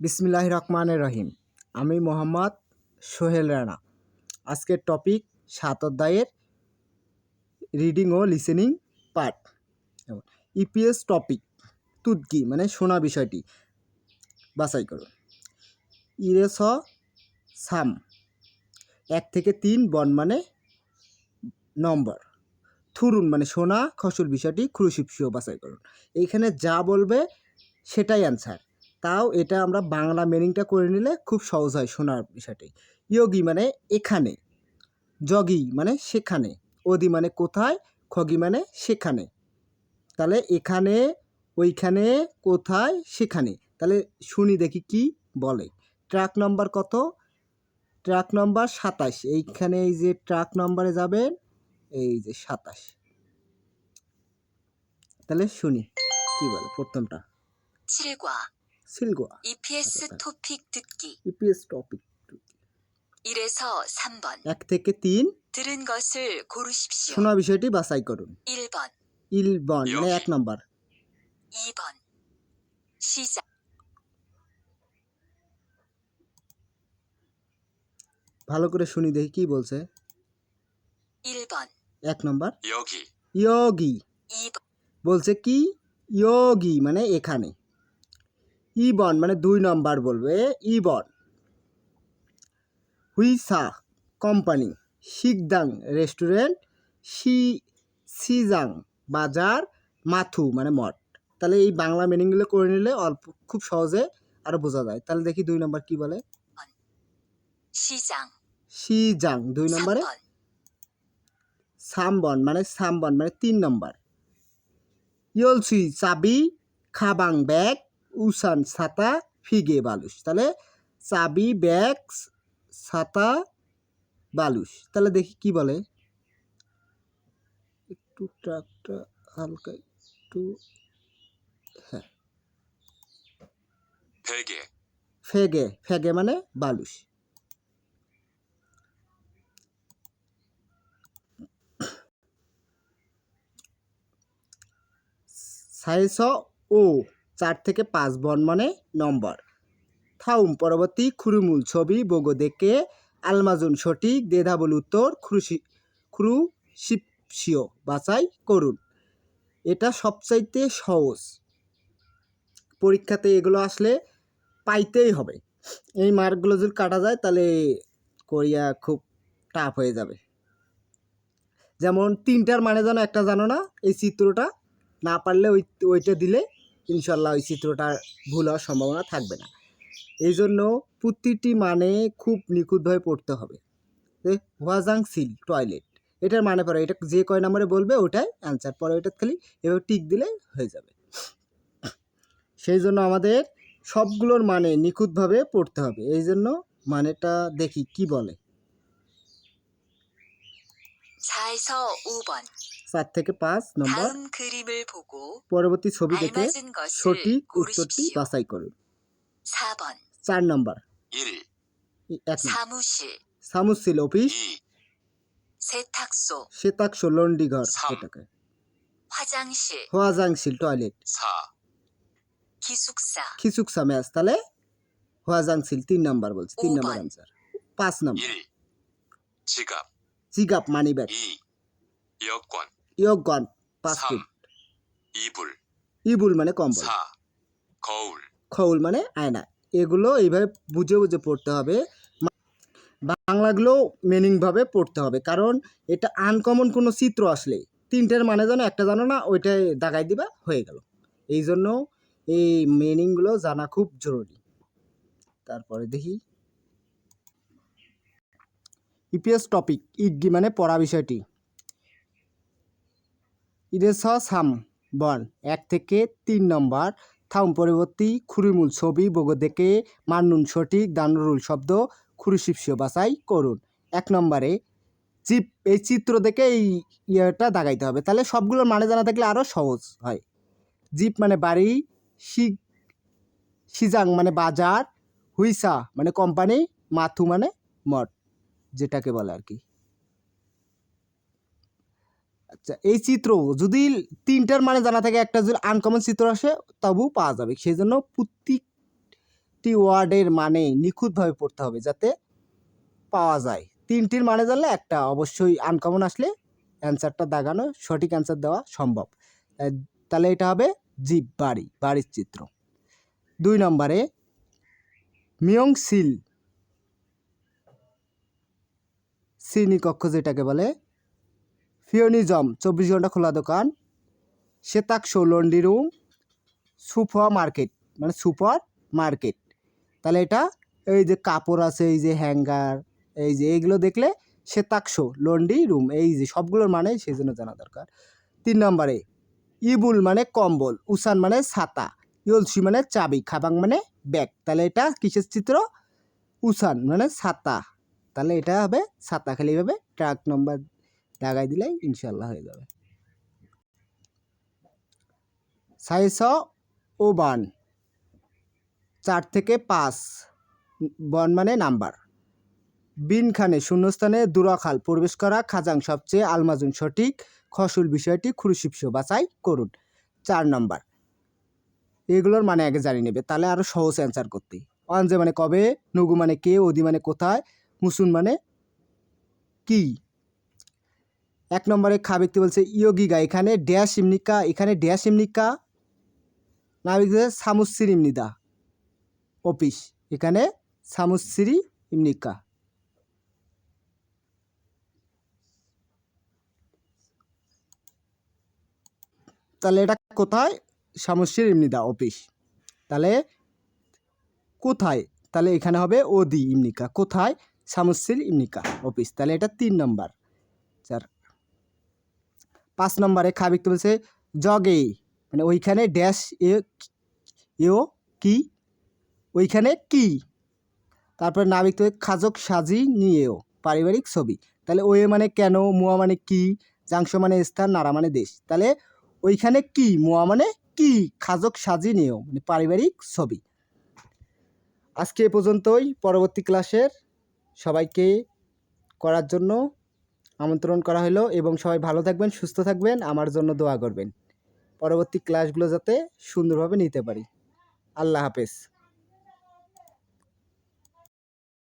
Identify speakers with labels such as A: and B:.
A: বিসমিল্লাহ রহমান রহিম। আমি মোহাম্মদ সোহেল রানা। আজকের টপিক সাত অধ্যায়ের রিডিং ও লিসেনিং পার্ট। ইপিএস টপিক তুদকি মানে শোনা বিষয়টি। বাছাই করুন। ইরেস সাম, এক থেকে তিন বন মানে নম্বর। থুরুন মানে সোনা, খসুর বিষয়টি ক্রুশিপসিও বাছাই করুন। এইখানে যা বলবে সেটাই অ্যান্সার তাও এটা আমরা বাংলা মিনিংটা করে নিলে খুব সহজ হয় শোনার বিষয়টি। ইয়োগি মানে এখানে জগি মানে সেখানে ওদি মানে কোথায়, খগি মানে সেখানে। তাহলে এখানে, ওইখানে, কোথায়, সেখানে। তাহলে শুনি দেখি কি বলে। ট্রাক নাম্বার কত? ট্রাক নাম্বার সাতাশ। এইখানে এই যে ট্রাক নাম্বারে যাবেন, এই যে সাতাশ। তাহলে শুনি, কি বলে প্রথমটা?
B: 7과
A: সিলগোয়া
B: EPS
A: 잠깐만.
B: 토픽 듣기
A: ইপিএস টপিক
B: 1에서 3번
A: এক থেকে তিন
B: 들은 것을 고르십시오.
A: শোনা বিষয়টি বাছাই করুন
B: 1번,
A: ইলবন মানে এক নম্বর
B: 2번 시작
A: ভালো করে শুনি দেখি কি বলছে
B: 1번,
A: এক নম্বর
C: 여기
A: ইয়োগি
B: 2번,
A: বলছে কি ইয়োগি মানে এখানে ই বন মানে দুই নম্বর বলবে ই বন হুইসা কোম্পানি শিকদাং রেস্টুরেন্ট সি সিজাং বাজার মাথু মানে মঠ। তাহলে এই বাংলা মিনিংগুলো করে নিলে অল্প খুব সহজে আরও বোঝা যায়। তাহলে দেখি দুই নম্বর কি বলে? শিজাং দুই নম্বরে? সাম্বন মানে সাম্বন মানে তিন নম্বর। ইয়লসুই চাবি খাবাং ব্যাগ উসান ছাতা ফিগে বালুস তাহলে চাবি ব্যাগ ছাতা বালুস তাহলে দেখি কি বলে? একটু ট্রাকটা হালকা একটু
C: 베개
A: ফেগে ফেগে মানে বালুস সাইস ও। চার থেকে পাঁচ বন মানে নম্বর। থাউম পরবর্তী খুরুমুল ছবি, বগো দেখে, আলমাজুন সঠিক দেধাবল উত্তর, খুরুশি খুরু শিপসিও বাছাই করুন। এটা সবচাইতে সহজ। পরীক্ষাতে এগুলো আসলে পাইতেই হবে। এই মার্কগুলো যদি কাটা যায়, তাহলে কোরিয়া খুব টাফ হয়ে যাবে। যেমন, তিনটার মানে যেন একটা জানো না, এই চিত্রটা না পারলে ওই, ওইটা দিলে ইনশাল্লাহ ওই চিত্রটা ভুল হওয়ার সম্ভাবনা থাকবে না। এই জন্য প্রতিটি মানে খুব নিখুঁতভাবে পড়তে হবে। হোয়াজাং সিল, টয়লেট। এটার মানে পড়ে এটা যে কয় নম্বরে বলবে ওটাই অ্যান্সার পরে ওইটা খালি এভাবে টিক দিলে হয়ে যাবে। সেই জন্য আমাদের সবগুলোর মানে নিখুঁতভাবে পড়তে হবে। এই জন্য মানেটা দেখি কি বলে।
B: 才收五本。
A: চার থেকে পাঁচ নম্বর
B: 다음 그림을 보고
A: পরবর্তী ছবি দেখে
B: 알맞은 것을
A: সঠিক উত্তরটি
B: 고르십시오.
A: বাছাই করুন
B: 4번
A: চার নম্বর
C: 1
A: এই এক নম্বর।
B: 사무실
A: সামুসিল অফিস
C: 2
B: 세탁소
A: শ্বেতাক্ষ লন্ডি ঘর
C: সাম।
A: এটাকে
B: 화장실
A: হোয়াজাংশিল টয়লেট
C: 4
B: 기숙사
A: খিচুকসা ম্যাচ তাহলে হোয়াজাংশিল তিন নম্বর বলছে তিন
B: ও
A: নম্বর
B: বার।
A: অ্যান্সার পাঁচ নম্বর
C: 1 지갑
A: জিগাপ মানি ব্যাগ
C: 2 여권
A: ইয়গন পাসপোর্ট
C: 3 이불
A: ইবুল মানে কম্বল
C: 4 거울
A: খৌল মানে আয়না এগুলো এইভাবে বুঝে বুঝে পড়তে হবে মা- বাংলাগুলো মিনিংভাবে পড়তে হবে কারণ এটা আনকমন কোনো চিত্র আসলে তিনটের মানে জানো একটা জানো না ওইটাই দাগাই দিবা হয়ে গেল এই জন্য এই মিনিংগুলো জানা খুব জরুরি তারপরে দেখি ইপিএস টপিক ইডগি মানে পড়া বিষয়টি ইরেস সাম বন এক থেকে তিন নম্বর। থাউম পরবর্তী খুরিমূল ছবি বগো দেখে মান্নুন সঠিক দানরুল শব্দ খুরুশিপসিও বাছাই করুন। এক নম্বরে, চিপ এই চিত্র দেখে এই ইয়েটা দাগাইতে হবে। তাহলে সবগুলোর মানে জানা থাকলে আরও সহজ হয়। জিপ মানে বাড়ি, শি সিজাং মানে বাজার, হুইসা মানে কোম্পানি, মাথু মানে মঠ, যেটাকে বলে আর কি। আচ্ছা এই চিত্র যদি তিনটার মানে জানা থাকে, একটা যদি আনকমন চিত্র আসে, তবু পাওয়া যাবে। সেই জন্য প্রত্যেকটি ওয়ার্ডের মানে নিখুঁতভাবে পড়তে হবে যাতে পাওয়া যায়। তিনটির মানে জানলে একটা অবশ্যই আনকমন আসলে অ্যান্সারটা দাগানো, সঠিক অ্যান্সার দেওয়া সম্ভব। তাহলে এটা হবে জীব বাড়ি বাড়ির চিত্র। দুই নম্বরে মিয়ং সিল শ্রেণীকক্ষ যেটাকে বলে ফিওনিজম, চব্বিশ ঘণ্টা খোলা দোকান। শ্বেতাক্ষ লন্ডি রুম। সুপার মার্কেট মানে সুপার মার্কেট। তাহলে এটা এই যে কাপড় আছে, এই যে হ্যাঙ্গার, এই যে এইগুলো দেখলে শ্বেতাক্ষ লন্ডি রুম, এই যে সবগুলোর মানে সেই জন্য জানা দরকার। তিন নম্বরে, ইবুল মানে কম্বল, উসান মানে ছাতা ইয়লসি মানে চাবি, খাবাং মানে ব্যাগ। তাহলে এটা কিসের চিত্র? উসান মানে ছাতা। তাহলে এটা হবে ছাতা, খালি এইভাবে ট্রাক নম্বর লাগাই দিলেই ইনশাল্লাহ হয়ে যাবে। সাইস ও বান। চার থেকে পাঁচ। বন মানে নাম্বার। বিনখানে শূন্যস্থানে দুরাখাল প্রবেশ করা খাজাং সবচেয়ে আলমাজুন সঠিক। খসুল বিষয়টি খুরুশিপস বাছাই করুন। চার নম্বর। এগুলোর মানে আগে জানি নেবে, তাহলে আরও সহজ অ্যান্সার করতে। অঞ্জে মানে কবে, নগু মানে কে, ওদি মানে কোথায়, মুসুন মানে কি? এক নম্বরে খা ব্যক্তি বলছে ইয়োগিগা এখানে ড্যাশ ইমনিকা, এখানে ড্যাশ ইমনিকা নাবিক সামুসির ইমনিদা, অফিস। এখানে সামুসিরি ইমনিকা। তাহলে এটা কোথায়? সামুসির ইমনিদা, অফিস। তাহলে কোথায়? তাহলে এখানে হবে ওদি ইমনিকা। কোথায়? সামুসির ইমনিকা, অফিস। তাহলে এটা তিন নম্বর। চার পাঁচ নম্বরে খাবিক বলছে, জগে। মানে ওইখানে ড্যাশ এ এও কি? ওইখানে কি? তারপরে নাবিক তো খাজক সাজি নিয়েও পারিবারিক ছবি। তাহলে ওয়ে মানে কেন, মুয়া মানে কি? জাংশ মানে স্থান, নারা মানে দেশ। তাহলে ওইখানে কি, মুয়া মানে কি? খাজক সাজি নিয়েও মানে পারিবারিক ছবি। আজকে এ পর্যন্তই, পরবর্তী ক্লাসের সবাইকে করার জন্য আমন্ত্রণ করা হলো এবং সবাই ভালো থাকবেন, সুস্থ থাকবেন। আমার জন্য দোয়া করবেন। পরবর্তী ক্লাসগুলো যাতে সুন্দরভাবে নিতে পারি। আল্লাহ হাফেজ।